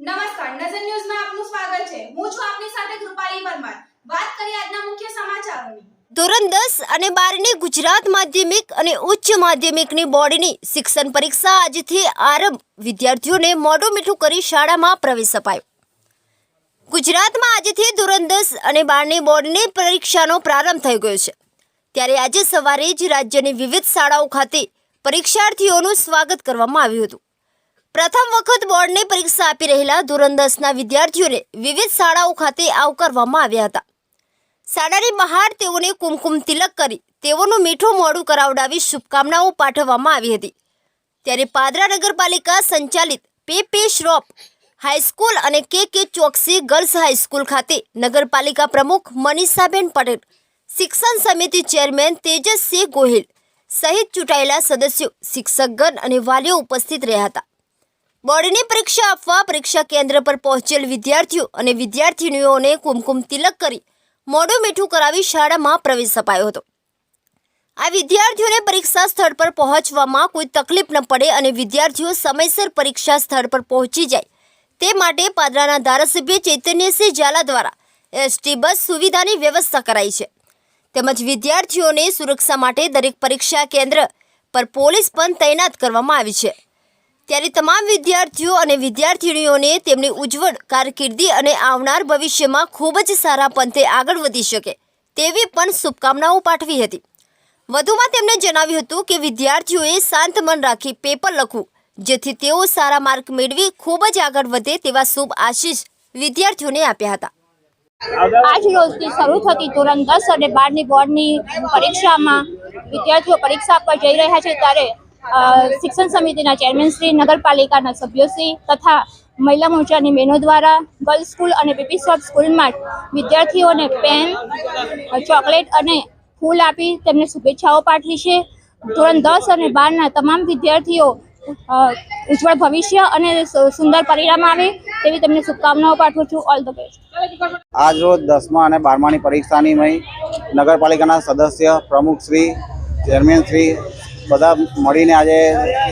નમસ્કાર, નજર ન્યૂઝમાં આપનું સ્વાગત છે. હું છું આપની સાથે કૃપાલી પરમાર. વાત કરીએ આજના મુખ્ય સમાચારોની. ધોરણ દસ અને બારની ગુજરાત માધ્યમિક અને ઉચ્ચ માધ્યમિકની બોર્ડની શિક્ષણ પરીક્ષા આજથી આરંભ. વિદ્યાર્થીઓને મોઢું મીઠું કરી શાળામાં પ્રવેશ અપાયો. ગુજરાતમાં આજથી ધોરણ દસ અને બારની બોર્ડની પરીક્ષાનો પ્રારંભ થઈ ગયો છે. ત્યારે આજે સવારે જ રાજ્યની વિવિધ શાળાઓ ખાતે પરીક્ષાર્થીઓનું સ્વાગત કરવામાં આવ્યું હતું. પ્રથમ વખત બોર્ડની પરીક્ષા આપી રહેલા ધોરણ વિદ્યાર્થીઓને વિવિધ શાળાઓ ખાતે આવકારવામાં આવ્યા હતા. શાળાની બહાર તેઓને કુમકુમ તિલક કરી તેઓનું મીઠું મોડું કરાવડાવી શુભકામનાઓ પાઠવવામાં આવી હતી. ત્યારે પાદરા નગરપાલિકા સંચાલિત પે પે શ્રોપ હાઈસ્કૂલ અને કે કે ચોકસી ગર્લ્સ હાઈસ્કૂલ ખાતે નગરપાલિકા પ્રમુખ મનીષાબેન પટેલ, શિક્ષણ સમિતિ ચેરમેન તેજસસિંહ ગોહિલ સહિત ચૂંટાયેલા સદસ્યો, શિક્ષકગણ અને વાલીઓ ઉપસ્થિત રહ્યા હતા. બોર્ડની પરીક્ષા આપવા પરીક્ષા કેન્દ્ર પર પહોંચેલ વિદ્યાર્થીઓ અને વિદ્યાર્થીનીઓને કુમકુમ તિલક કરી મોઢું મીઠું કરાવી શાળામાં પ્રવેશ અપાયો હતો. આ વિદ્યાર્થીઓને પરીક્ષા સ્થળ પર પહોંચવામાં કોઈ તકલીફ ન પડે અને વિદ્યાર્થીઓ સમયસર પરીક્ષા સ્થળ પર પહોંચી જાય. તે માટે પાદરાના ધારાસભ્ય ચૈતન્યસિંહ ઝાલા દ્વારા એસટી બસ સુવિધાની વ્યવસ્થા કરાઈ છે. તેમજ વિદ્યાર્થીઓને સુરક્ષા માટે દરેક પરીક્ષા કેન્દ્ર પર પોલીસ પણ તૈનાત કરવામાં આવી છે. ત્યારે તમામ વિદ્યાર્થીઓ અને વિદ્યાર્થીનીઓને તેમની ઉજ્જવળ કારકિર્દી અને આવનાર ભવિષ્યમાં ખૂબ જ સારા પંથે આગળ વધી શકે તેવી પણ શુભકામનાઓ પાઠવી હતી. વધુમાં તેમણે જણાવ્યું હતું કે વિદ્યાર્થીઓએ શાંત મન રાખી પેપર લખવું, જેથી તેઓ સારા માર્ક મેળવી ખૂબ જ આગળ વધે તેવા શુભ આશીષ વિદ્યાર્થીઓને આપ્યા હતા. આજ રોજથી શરૂ થતી ધોરણ દસ અને બારની બોર્ડની પરીક્ષામાં વિદ્યાર્થીઓ પરીક્ષા આપવા જઈ રહ્યા છે ત્યારે શિક્ષણ સમિતિના ચેરમેન શ્રી, નગરપાલિકાના સભ્યોશ્રી તથા મહિલા મોરચાની બહેનો દ્વારા ગર્લ્સ સ્કૂલ અને બેબી શોપ સ્કૂલમાં વિદ્યાર્થીઓને પેન, ચોકલેટ અને ફૂલ આપી તેમને શુભેચ્છાઓ પાઠવી છે. ધોરણ દસ અને બારના તમામ વિદ્યાર્થીઓ ઉજ્જવળ ભવિષ્ય અને સુંદર પરિણામ આવે તેવી તેમને શુભકામનાઓ પાઠવું છું. ઓલ ધ બેસ્ટ આજ રોજ દસમા અને બારમાની પરીક્ષાની મય નગરપાલિકાના સદસ્ય પ્રમુખશ્રી ચેરમેનશ્રી બધા મળીને આજે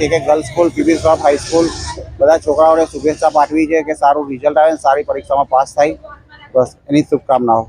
એક એક girls school PP shop high school બધા છોકરાઓને શુભેચ્છા પાઠવી છે કે સારું રિઝલ્ટ આવે ને સારી પરીક્ષામાં પાસ થાય. બસ, એની શુભકામનાઓ.